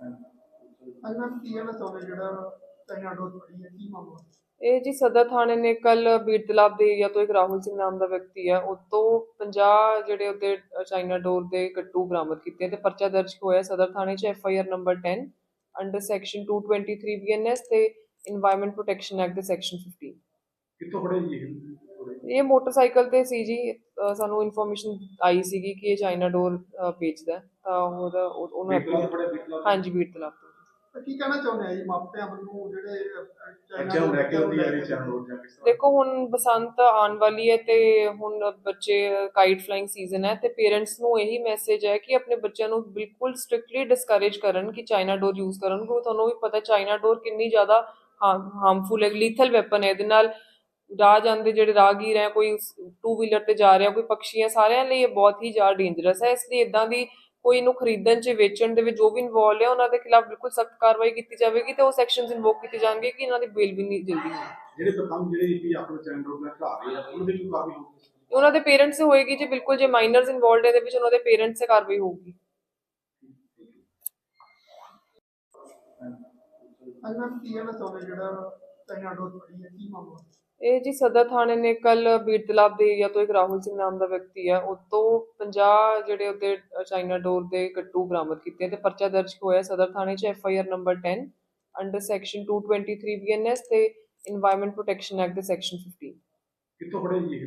ਅੱਜ ਮੈਂ ਕੀ ਇਹ ਜੀ ਸਦਰ ਥਾਣੇ ਨੇ ਕੱਲ ਬੀਰਤਲਾਬ ਦੇ ਏਰੀਆ ਤੋਂ ਇੱਕ ਰਾਹੁਲ ਸਿੰਘ ਨਾਮ ਦਾ ਵਿਅਕਤੀ ਹੈ ਉਹ ਤੋਂ 50 ਜਿਹੜੇ ਉਹਦੇ ਚਾਈਨਾ ਡੋਰ ਦੇ ਕੱਟੂ ਬਰਾਮਦ ਕੀਤੇ ਤੇ ਪਰਚਾ ਦਰਜ ਹੋਇਆ ਸਦਰ ਥਾਣੇ 'ਚ F I R number 10 under section 223 B ਤੇ এনवायरमेंट ਪ੍ਰੋਟੈਕਸ਼ਨ ਐਕਟ ਦੇ ਸੈਕਸ਼ਨ 15 ਕਿੱਥੋਂ ਫੜੇ ਜੀ ਇਹ ਮੋਟਰਸਾਈਕਲ ਤੇ ਸੀ ਜੀ ਸਾਨੂੰ ਇਨਫੋਰਮੇਸ਼ਨ ਆਈ ਸੀਗੀ ਕਿ ਇਹ ਚਾਈਨਾ ਡੋਰ ਵੇਚਦਾ ਹੈ। ਤਾਂ ਉਹਦਾ ਉਹ- ਉਹਨੂੰ ਹਾਂਜੀ ਬੀੜ ਤਲਾਬ ਤੋਂ ਤਾਂ ਕੀ ਕਹਿਣਾ ਚਾਹੁੰਦੇ ਆ ਜੀ ਮਾਪਿਆਂ ਵੱਲੋਂ ਜਿਹੜੇ ਅਹ, ਚਾਈਨਾ ਆ ਰਹੀ ਜਾਂ ਕਿਸ ਤਰ੍ਹਾਂ? ਦੇਖੋ ਹੁਣ ਬਸੰਤ ਆਉਣ ਵਾਲੀ ਹੈ ਤੇ ਹੁਣ ਬੱਚੇ ਕਾਈਟ ਫਲਾਈਂਗ ਸੀਜ਼ਨ ਹੈ ਤੇ ਪੇਰੈਂਟਸ ਨੂੰ ਇਹੀ ਮੈਸੇਜ ਹੈ ਕਿ ਆਪਣੇ ਬੱਚਿਆਂ ਨੂੰ ਬਿਲਕੁਲ ਸਟ੍ਰਿਕਟਲੀ ਡਿਸਕਰੇਜ ਕਰਨ ਕਿ ਚਾਈਨਾ ਡੋਰ ਯੂਜ਼ ਕਰਨ ਕਿਉਂਕਿ ਤੁਹਾਨੂੰ ਵੀ ਪਤਾ ਚਾਈਨਾ ਡੋਰ ਕਿੰਨੀ ਜ਼ਿਆਦਾ ਹਾਰਮਫੁਲ ਹੈ ਲੀਥਲ ਵੈਪਨ ਹੈ। ਇਹਦੇ ਨਾਲ ਰਾਹ ਜਾਂਦੇ ਜਿਹੜੇ ਰਾਹਗੀਰ ਹੈ ਕੋਈ ਟੂ ਵੀਲਰ ਤੇ ਜਾ ਰਿਹਾ ਕੋਈ ਪੰਛੀ ਹੈ ਸਾਰਿਆਂ ਲਈ ਇਹ ਬਹੁਤ ਹੀ ਜ਼ਿਆਦਾ ਡੇਂਜਰਸ ਹੈ। ਇਸ ਲਈ ਇਦਾਂ ਦੀ ਕੋਈ ਇਹਨੂੰ ਖਰੀਦਣ ਚ ਵੇਚਣ ਦੇ ਵਿੱਚ ਜੋ ਵੀ ਇਨਵੋਲਵ ਹੈ ਉਹਨਾਂ ਦੇ ਖਿਲਾਫ ਬਿਲਕੁਲ ਸਖਤ ਕਾਰਵਾਈ ਕੀਤੀ ਜਾਵੇਗੀ ਤੇ ਉਹ ਸੈਕਸ਼ਨਸ ਇਨਵੋਕ ਕੀਤੇ ਜਾਣਗੇ ਕਿ ਇਹਨਾਂ ਦੀ ਬੇਲ ਵੀ ਨਹੀਂ ਜਲਦੀ ਹੋਣੀ ਜਿਹੜੇ ਪਤੰਗ ਜਿਹੜੇ ਵੀ ਆਪਣੇ ਡੋਰ ਨਾਲ ਖਿਲਾ ਰਹੇ ਆ ਉਹਨਾਂ ਦੇ ਵੀ ਕਾਫੀ ਹੋਊਗੀ ਉਹਨਾਂ ਦੇ ਪੇਰੈਂਟਸ ਹੋਏਗੀ ਜੀ ਬਿਲਕੁਲ ਜੇ ਮਾਈਨਰਸ ਇਨਵੋਲਡ ਇਹਦੇ ਵਿੱਚ ਉਹਨਾਂ ਦੇ ਪੇਰੈਂਟਸ ਤੇ ਕਾਰਵਾਈ ਹੋਊਗੀ। ਮੈਂ ਕੀ ਕਹਿਣਾ ਚਾਹੁੰਦੇ ਜਿਹੜਾ ਇਹ ਜੀ ਸਦਰ ਥਾਣੇ ਨੇ ਕੱਲ ਬੀਰਤਲਾਬ ਦੇ ਏਰੀਆ ਤੋਂ ਇੱਕ ਰਾਹੁਲ ਸਿੰਘ ਨਾਮ ਦਾ ਵਿਅਕਤੀ ਹੈ ਉਹ ਤੋਂ 50 ਜਿਹੜੇ ਉਹਦੇ ਚਾਈਨਾ ਡੋਰ ਦੇ ਕੱਟੂ ਬਰਾਮਦ ਕੀਤੇ ਤੇ ਪਰਚਾ ਦਰਜ ਹੋਇਆ ਸਦਰ ਥਾਣੇ 'ਚ F I R number 10 under section 223 B ਤੇ এনवायरमेंट ਪ੍ਰੋਟੈਕਸ਼ਨ ਐਕਟ ਦੇ ਸੈਕਸ਼ਨ 15 ਕਿੱਥੋਂ ਫੜੇ ਜੀ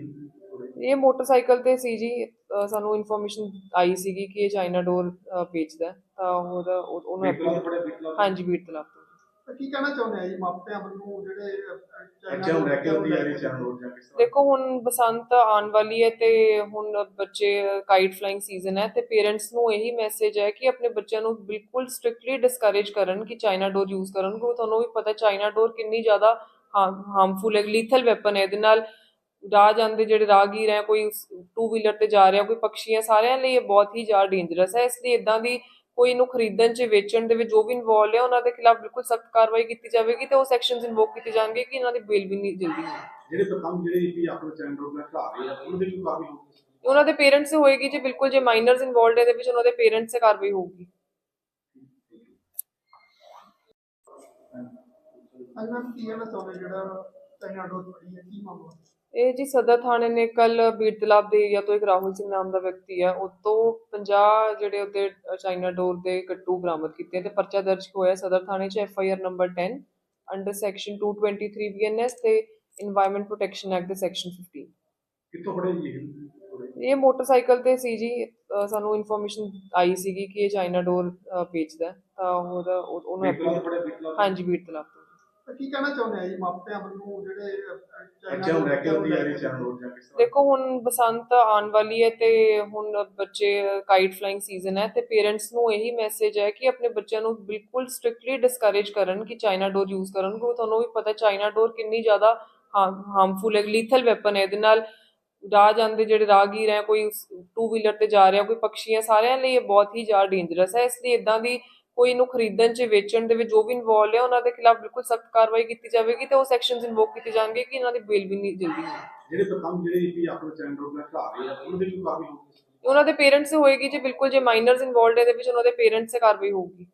ਇਹ? ਮੋਟਰਸਾਈਕਲ ਤੇ ਸੀ ਜੀ ਸਾਨੂੰ ਇਨਫੋਰਮੇਸ਼ਨ ਆਈ ਸੀਗੀ ਕਿ ਇਹ ਚਾਈਨਾ ਡੋਰ ਵੇਚਦਾ ਉਹਦਾ ਉਹਨੂੰ ਹਾਂਜੀ ਬੀਰਤਲਾਬ ਕੀ ਕਹਿਣਾ ਚਾਹੁੰਦੇ ਆ ਜੀ ਮਾਪਿਆਂ ਵੱਲੋਂ ਜਿਹੜੇ ਅਹ, ਚਾਈਨਾ ਲੈ ਕੇ ਡੋਰ ਆਉਂਦੀ ਆ? ਰਹੀ ਚਾਈਨਾ ਡੋਰ ਜਾਂ ਕਿਸ ਤਰ੍ਹਾਂ? ਦੇਖੋ ਹੁਣ ਬਸੰਤ ਆਉਣ ਵਾਲੀ ਹੈ ਤੇ ਹੁਣ ਬੱਚੇ ਕਾਈਟ ਫਲਾਈਂਗ ਸੀਜ਼ਨ ਹੈ ਤੇ ਪੇਰੈਂਟਸ ਨੂੰ ਇਹੀ ਮੈਸੇਜ ਹੈ ਕਿ ਆਪਣੇ ਬੱਚਿਆਂ ਨੂੰ ਬਿਲਕੁਲ ਸਟ੍ਰਿਕਟਲੀ ਡਿਸਕਰੇਜ ਕਰਨ ਕਿ ਚਾਈਨਾ ਡੋਰ ਯੂਜ਼ ਕਰਨ ਕਿਉਂਕਿ ਤੁਹਾਨੂੰ ਵੀ ਪਤਾ ਚਾਈਨਾ ਡੋਰ ਕਿੰਨੀ ਜ਼ਿਆਦਾ ਹਾਰਮਫੁਲ ਹੈ ਲੀਥਲ ਵੈਪਨ ਹੈ। ਇਹਦੇ ਨਾਲ ਰਾਹ ਜਾਂਦੇ ਜਿਹੜੇ ਰਾਹਗੀਰ ਹੈ ਕੋਈ ਟੂ ਵੀਲਰ ਤੇ ਜਾ ਰਿਹਾ ਕੋਈ ਪੰਛੀ ਹੈ ਸਾਰਿਆਂ ਲਈ ਇਹ ਬਹੁਤ ਹੀ ਜ਼ਿਆਦਾ ਡੇਂਜਰਸ ਹੈ। ਇਸ ਲਈ ਇਦਾਂ ਦੀ ਕੋਈ ਇਹਨੂੰ ਖਰੀਦਣ ਚ ਵੇਚਣ ਦੇ ਵਿੱਚ ਜੋ ਵੀ ਇਨਵੋਲਵ ਹੈ ਉਹਨਾਂ ਦੇ ਖਿਲਾਫ ਬਿਲਕੁਲ ਸਖਤ ਕਾਰਵਾਈ ਕੀਤੀ ਜਾਵੇਗੀ ਤੇ ਉਹ ਸੈਕਸ਼ਨਸ ਇਨਵੋਕ ਕੀਤੇ ਜਾਣਗੇ ਕਿ ਇਹਨਾਂ ਦੀ ਬੇਲ ਵੀ ਨਹੀਂ ਜਲਦੀ ਹੋਣੀ ਜਿਹੜੇ ਪਤੰਗ ਜਿਹੜੇ ਵੀ ਆਪਣੇ ਡੋਰ ਨਾਲ ਖਿਲਾ ਰਹੇ ਆ ਉਹਨਾਂ ਦੇ ਵੀ ਕਾਫੀ ਹੋਊਗੀ ਉਹਨਾਂ ਦੇ ਪੇਰੈਂਟਸ ਹੋਏਗੀ ਜੀ ਬਿਲਕੁਲ ਜੇ ਮਾਈਨਰਸ ਇਨਵੋਲਡ ਇਹਦੇ ਵਿੱਚ ਉਹਨਾਂ ਦੇ ਪੇਰੈਂਟਸ ਤੇ ਕਾਰਵਾਈ ਹੋਊਗੀ ਮੈਂ ਕੀ ਕਹਿਣਾ ਚਾਹੁੰਦੇ ਜਿਹੜਾ ਇਹ ਜੀ ਸਦਰ ਥਾਣੇ ਨੇ ਕੱਲ ਬੀਰਤਲਾਬ ਦੇ ਏਰੀਆ ਤੋਂ ਇੱਕ ਰਾਹੁਲ ਸਿੰਘ ਨਾਮ ਦਾ ਵਿਅਕਤੀ ਹੈ ਉਹ ਤੋਂ 50 ਜਿਹੜੇ ਉਹਦੇ ਚਾਈਨਾ ਡੋਰ ਦੇ ਕੱਟੂ ਬਰਾਮਦ ਕੀਤੇ ਤੇ ਪਰਚਾ ਦਰਜ ਹੋਇਆ ਸਦਰ ਥਾਣੇ 'ਚ F I R number 10 under section 223 B ਤੇ এনवायरमेंट ਪ੍ਰੋਟੈਕਸ਼ਨ ਐਕਟ ਦੇ ਸੈਕਸ਼ਨ 15 ਕਿੱਥੋਂ ਫੜੇ ਜੀ ਇਹ? ਮੋਟਰਸਾਈਕਲ ਤੇ ਸੀ ਜੀ ਸਾਨੂੰ ਇਨਫੋਰਮੇਸ਼ਨ ਆਈ ਸੀਗੀ ਕਿ ਇਹ ਚਾਈਨਾ ਡੋਰ ਵੇਚਦਾ ਤਾਂ ਉਹਦਾ ਉਹਨੂੰ ਤੋਂ ਤਾਂ ਕੀ ਕਹਿਣਾ ਚਾਹੁੰਦੇ ਆ ਜੀ ਮਾਪਿਆਂ ਵੱਲੋਂ ਜਿਹੜੇ ਅਹ, ਚਾਈਨਾ ਬੱਚਿਆਂ ਨੂੰ ਲੈ ਕੇ ਡੋਰ ਆਉਂਦੀ ਆ ਰਹੀ ਚਾਈਨਾ ਡੋਰ ਜਾਂ ਕਿਸ ਤਰ੍ਹਾਂ? ਦੇਖੋ ਹੁਣ ਬਸੰਤ ਆਉਣ ਵਾਲੀ ਹੈ ਤੇ ਹੁਣ ਬੱਚੇ ਕਾਈਟ ਫਲਾਈਂਗ ਸੀਜ਼ਨ ਹੈ ਤੇ ਪੇਰੈਂਟਸ ਨੂੰ ਇਹੀ ਮੈਸੇਜ ਹੈ ਕਿ ਆਪਣੇ ਬੱਚਿਆਂ ਨੂੰ ਬਿਲਕੁਲ ਸਟ੍ਰਿਕਟਲੀ ਡਿਸਕਰੇਜ ਕਰਨ ਕਿ ਚਾਈਨਾ ਡੋਰ ਯੂਜ਼ ਕਰਨ ਕਿਉਂਕਿ ਤੁਹਾਨੂੰ ਵੀ ਪਤਾ ਚਾਈਨਾ ਡੋਰ ਕਿੰਨੀ ਜ਼ਿਆਦਾ ਹਾਰਮਫੁਲ ਹੈ ਲੀਥਲ ਵੈਪਨ ਹੈ। ਇਹਦੇ ਨਾਲ ਰਾਹ ਜਾਂਦੇ ਜਿਹੜੇ ਰਾਹਗੀਰ ਹੈ ਕੋਈ ਟੂ ਵੀਲਰ ਤੇ ਜਾ ਰਿਹਾ ਕੋਈ ਪੰਛੀ ਹੈ ਸਾਰਿਆਂ ਲਈ ਇਹ ਬਹੁਤ ਹੀ ਜ਼ਿਆਦਾ ਡੇਂਜਰਸ ਹੈ। ਇਸ ਲਈ ਇਦਾਂ ਦੀ ਕੋਈ ਇਹਨੂੰ ਖਰੀਦਣ ਚ ਵੇਚਣ ਦੇ ਵਿੱਚ ਜੋ ਵੀ ਇਨਵੋਲਵ ਹੈ ਉਹਨਾਂ ਦੇ ਖਿਲਾਫ ਬਿਲਕੁਲ ਸਖਤ ਕਾਰਵਾਈ ਕੀਤੀ ਜਾਵੇਗੀ ਤੇ ਉਹ ਸੈਕਸ਼ਨਸ ਇਨਵੋਕ ਕੀਤੇ ਜਾਣਗੇ ਕਿ ਇਹਨਾਂ ਦੀ ਬੇਲ ਵੀ ਨਹੀਂ ਜਲਦੀ ਜਿਹੜੇ ਪਤੰਗ ਜਿਹੜੇ ਵੀ ਆਪਣੇ ਡੋਰ ਨਾਲ ਖਿਲਾ ਰਹੇ ਆ ਉਹਨਾਂ ਦੇ ਵੀ ਕਾਫੀ ਉਹਨਾਂ ਦੇ ਪੇਰੈਂਟਸ ਹੋਏਗੀ ਜੀ ਬਿਲਕੁਲ ਜੇ ਮਾਈਨਰਸ ਇਨਵੋਲਡ ਇਹਦੇ ਵਿੱਚ ਉਹਨਾਂ ਦੇ ਪੇਰੈਂਟਸ ਤੇ ਕਾਰਵਾਈ ਹੋਊਗੀ।